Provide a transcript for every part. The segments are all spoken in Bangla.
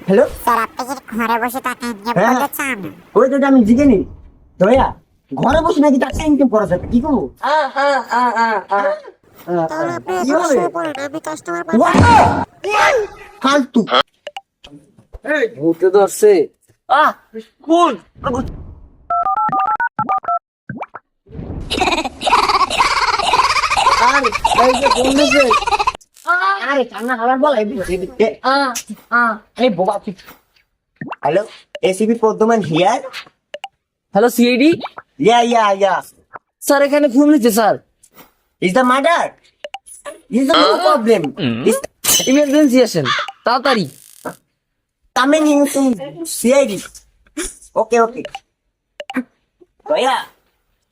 হ্যালো স্যার আপনি কি ঘরে বসে টাকা ইনকাম। করতে চান ওই তো আমি জিগে নি দয়া ঘরে বসে নাকি টাকা ইনকাম করা যাবে কি করব ফালতু ভূতে ধরছে আহ কোন? আর এই যে কোন দিকে? আরে কান্না হালার বল এদিকে। আহ আহ। আরে বোবা hello ACB পদ্মমান here hello CID yeah yeah yeah sir এখানে ফোন নিচ্ছে sir. Is the murder is the no problem emergency আসেন তাড়াতাড়ি। coming into CID. Okay, okay. So yeah,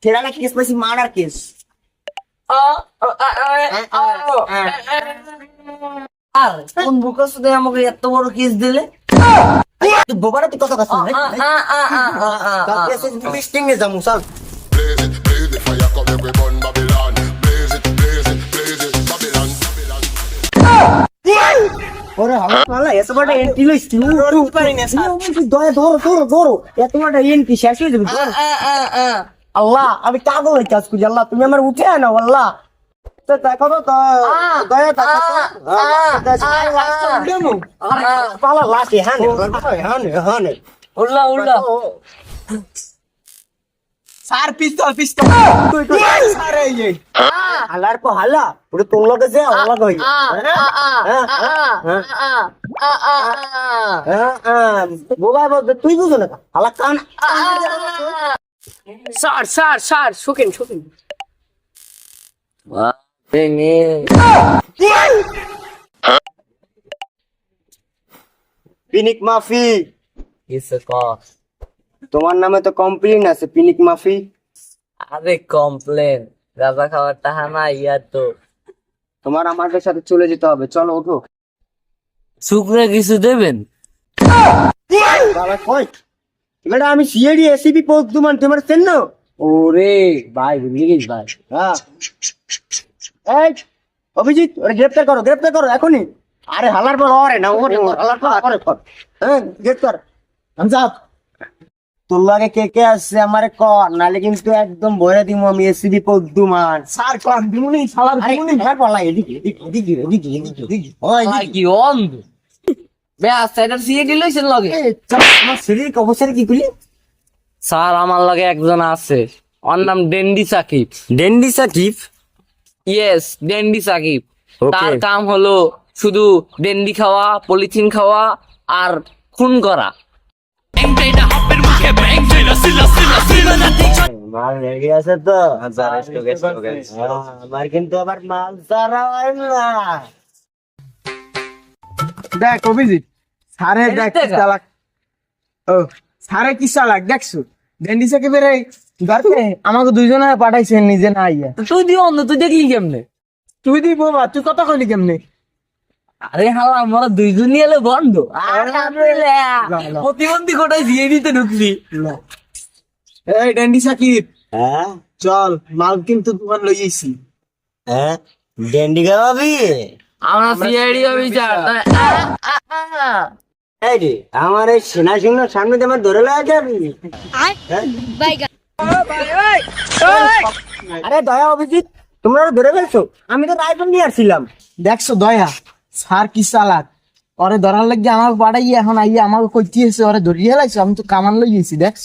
Kerala case was murder case. Oh, oh, oh, oh, oh. আর কোন বুকার সাথে আমাকে এত বড় কেস দিলে বোবারা তুই কথা কাছে ইন্টারেস্টিং এ যামু স্যার ওরে পালা এত বড় এন্টি লইস তুই উঠতে পারি না দয়া ধরো ধরো ধরো এত বড় এন্টি শেষ হয়ে যাবে আল্লাহ আমি কাগজ হয়ে কাজ করি আল্লাহ তুমি আমার উঠে না আল্লাহ দেখো তো দয়া দেখো পালা লাঠি হ্যাঁ হ্যাঁ হ্যাঁ উল্লা উল্লা স্যার পিস্তল পিস্তল। স্যার এই যে। হালার পর হালা ওটা তোর লগে যে আমার লগে হই বোবা বলতে তুই বুঝো না হালা কান। স্যার স্যার স্যার শুকেন শুকেন। পিনিক মাফি। কিসে ক তোমার নামে তো কমপ্লেন আছে পিনিক মাফি আরে কমপ্লেন গাঁজা খাওয়ার টাহা না ইয়া তো তোমার আমাদের সাথে চলে যেতে হবে চলো ওঠো শুক্রে কিছু দেবেন বাবা কই আমি সিএডি এসিপি পদ্মমান তোমার চেন ওরে ভাই বুঝলি গেছ ভাই হ্যাঁ এই অভিজিৎ ওরে গ্রেপ্তার করো গ্রেপ্তার করো এখনই আরে হালার পর ওরে না ওরে হালার পর করে কর হ্যাঁ গ্রেপ্তার হামজাব তোর লাগে কে কে আসছে আমারে কর নালে কিন্তু একদম ভরে দিব আমি এসিবি স্যার দিমুনি শালার আরে দিমুনি। ঘর বলা এদিকে এদিকে এদিকে এদিকে ওই কি অন্ধ। এটা সিএডি লইছেন লগে? আমার শরীর অবস্থায় কি করলি স্যার আমার লগে একজন আছে। ওর নাম ডেন্ডি সাকিব। ডেন্ডি সাকিব? ইয়েস ডেন্ডি সাকিব. তার কাম হলো শুধু ডেন্ডি খাওয়া পলিথিন খাওয়া আর খুন করা। মাল রেডি আছে তো। হ্যাঁ, আমার কিন্তু আবার মাল ছাড়া হয় না। দেখ অভিজিৎ দেখ চালাক। ও কি চালাক দেখছ? ডেন্ডি আমাকে দুইজনে পাঠাইছেন নিজে না আইয়া। তুই দিও অন্ধ তুই দেখলি কেমনে? তুই দি বাবা তুই কথা কইলি কেমনে? আরে হালা আমরা দুইজনই এলে বন্ধ। প্রতিবন্ধী কোটায় দিয়ে দিতে ঢুকলি এই ডেন্ডি সাকিব। হ্যাঁ? চল মাল কিন্তু দোকান লই আইছি। হ্যাঁ? ডেন্ডি খাওয়াবি আমরা সিআইডি অফিসার। এই রে আমার এই সেনা সিংহ সামনে দিয়ে আমার ধরে লাগা যাবি। হ্যাঁ? আরে দয়া অভিজিৎ তোমরা ধরে ফেলছো? আমি তো রাইফেল নিয়ে আসছিলাম। দেখছ দয়া। স্যার, কি চালাক? ওরে ধরার লাগি আমার বাড়াই এখন আইয়া আমাকে কইতে এসে ওরে ধরিয়ে লাইছো, আমি তো কামান লই গেছি দেখছ